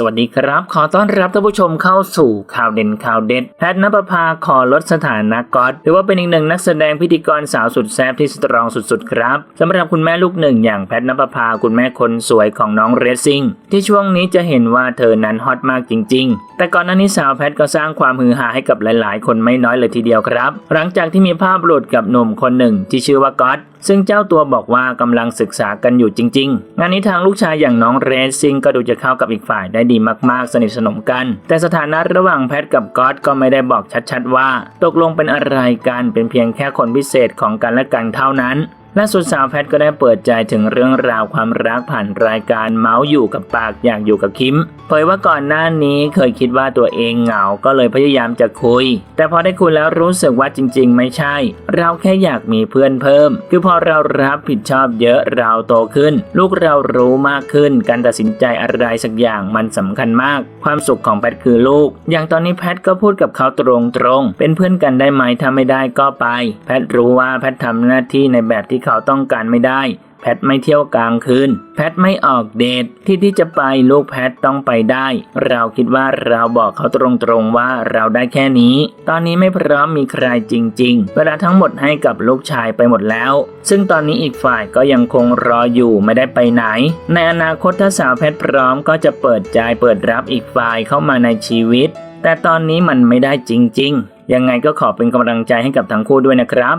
สวัสดีครับ ขอต้อนรับท่านผู้ชมเข้าสู่ข่าวเด่นข่าวเด็ด แพทย์นภพาขอลดสถานะก๊อตหรือว่าเป็นอีกหนึ่งนักแสดงพิธีกรสาวสุดแซ่บที่สตรองสุดๆครับสำหรับคุณแม่ลูกหนึ่งอย่างแพทย์นภพาคุณแม่คนสวยของน้องเรซซิ่งที่ช่วงนี้จะเห็นว่าเธอนั้นฮอตมากจริง ๆ แต่ก่อนหน้านี้สาวแพทย์ก็สร้างความฮือฮาให้กับหลายๆ คนไม่น้อยเลยทีเดียวครับ หลังจากที่มีภาพหลุดกับหนุ่มคนหนึ่งที่ชื่อว่าก๊อตซึ่งเจ้าตัวบอกว่ากำลังศึกษากันอยู่จริง ๆ งานนี้ทางลูกชายอย่างน้องเรซซิ่งก็ดูจะเข้ากับอีกฝ่ายได้ดีมากๆ สนิทสนมกัน แต่สถานะระหว่างแพทกับก๊อตก็ไม่ได้บอกชัดๆ ว่า ตกลงเป็นอะไรกันเป็นเพียงแค่คนพิเศษของกันและกันเท่านั้น ล่าสุดสาวแพทก็ได้เปิดใจถึงเรื่องราวความรักผ่านรายการเมาส์อยู่กับปากอยากอยู่กับคิมเผยว่าก่อนหน้านี้เคยคิดว่าตัวเองเหงาก็เลยพยายามจะคุย แต่พอได้คุยแล้วรู้สึกว่าจริง ๆ ไม่ใช่ เราแค่อยากมีเพื่อนเพิ่ม คือพอเรารับผิดชอบเยอะเราโตขึ้น ลูกเรารู้มากขึ้น การตัดสินใจอะไรสักอย่างมันสำคัญมาก ความสุขของแพทคือลูก อย่างตอนนี้แพทก็พูดกับเขาตรงๆเป็นเพื่อนกันได้ไหมถ้าไม่ได้ก็ไป แพทรู้ว่าแพททำหน้าที่ในแบบที่เขาต้องการไม่ได้ แพทไม่เที่ยวกลางคืน แพทไม่ออกเดทที่ที่จะไปลูกแพทต้องไปได้ เราคิดว่าเราบอกเขาตรงๆว่าเราได้แค่นี้ ตอนนี้ไม่พร้อมมีใครจริง ๆ เวลาทั้งหมดให้กับลูกชายไปหมดแล้ว ซึ่งตอนนี้อีกฝ่ายก็ยังคงรออยู่ไม่ได้ไปไหน ในอนาคตถ้าสาวแพทพร้อมก็จะเปิดใจเปิดรับอีกฝ่ายเข้ามาในชีวิต แต่ตอนนี้มันไม่ได้จริง ๆ ยังไงก็ขอเป็นกำลังใจให้กับทั้งคู่ด้วยนะครับ